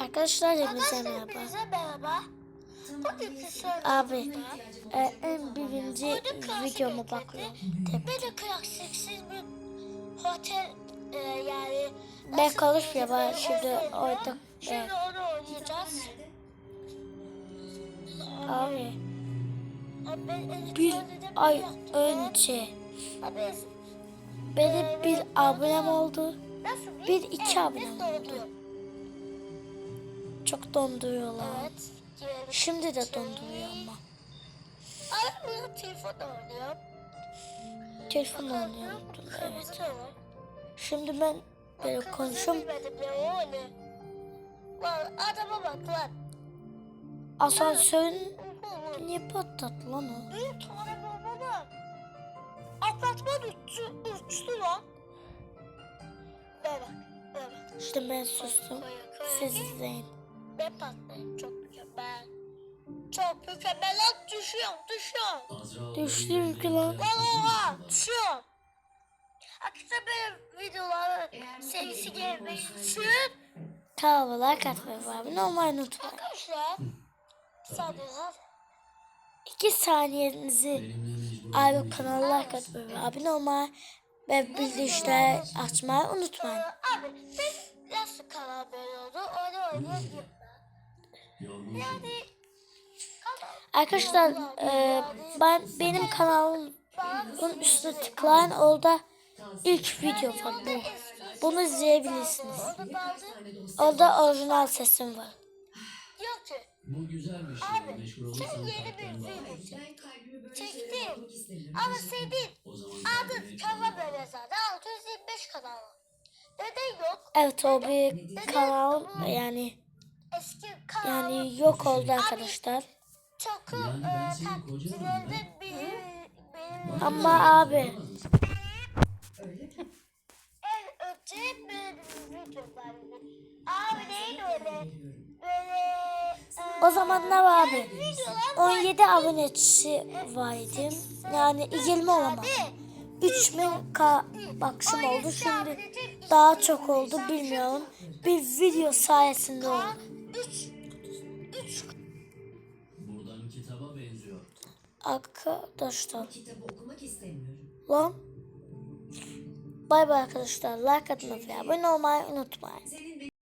Arkadaşlar hepinize merhaba. merhaba. Abi e, en birinci videoma bakıyorum. Böyle klasiksiz bir otel e, yani Ben diyeyim, ha, şimdi orada- Şimdi onu oynayacağız. Abi ben bir ay önce benim bir abonem oldu. Bir iki Evet, abone biz oldu. Çok donduruyorlar. Evet. Şimdi de donduruyor ama. Abi bunu telefonla oynuyorum. Telefon oynuyorum. Evet. Şimdi ben böyle ne? Lan adama bak lan. Asansörün niye patlattı lan o? Bir tane bomba var. Apartman uçtu, uçtu lan. Ver bak. İşte ben sustum. Siz izleyin. Ben patlayayım çok mükemmel. Çok mükemmel lan düşüyorum, düşüyorum. Düştüm ki lan. Lan oha, düşüyorum. Arkadaşlar böyle videoları serisi gelmeyi için. Kahvalar katmayı var. Normal unutmayın. Arkadaşlar, sadece İki saniyenizi ayrı kanallar katmayı ve abone olmayı ve bildirimleri açmayı unutmayın. Abi ben nasıl karar veriyordu? Öyle oynayabilirim ben. Yani Arkadaşlar e, ben benim kanalımın üstüne tıklayın orada ilk video var bu. Bunu izleyebilirsiniz. orada orijinal sesim var. Ki Bu güzel bir şey. abi Meşgul sen olursan yeni bir böyle Çektim. Ama sevdiğim O zaman adı kendine kava böyle zaten 625 kanal. Neden yok? Evet o bir kanal yani Eski kanalım yani yok oldu arkadaşlar. çok Yani e, ben senin kocanım takipçilerinden biri benim Ama abi Öyle mi? en bir vardı. Abi neydi öyle? Böyle e, o zaman ne var abi? videolar 17 abonesi vardı. Yani 20 olamadı. 3000 k bakışım oldu. Şimdi daha çok oldu bilmiyorum. Bir video sayesinde oldu. 3 3 Buradan kitaba benziyor. Arkadaşlar Kitabı okumak istemiyorum. lan. Bay bay arkadaşlar. Like atmayı ve abone olmayı unutmayın.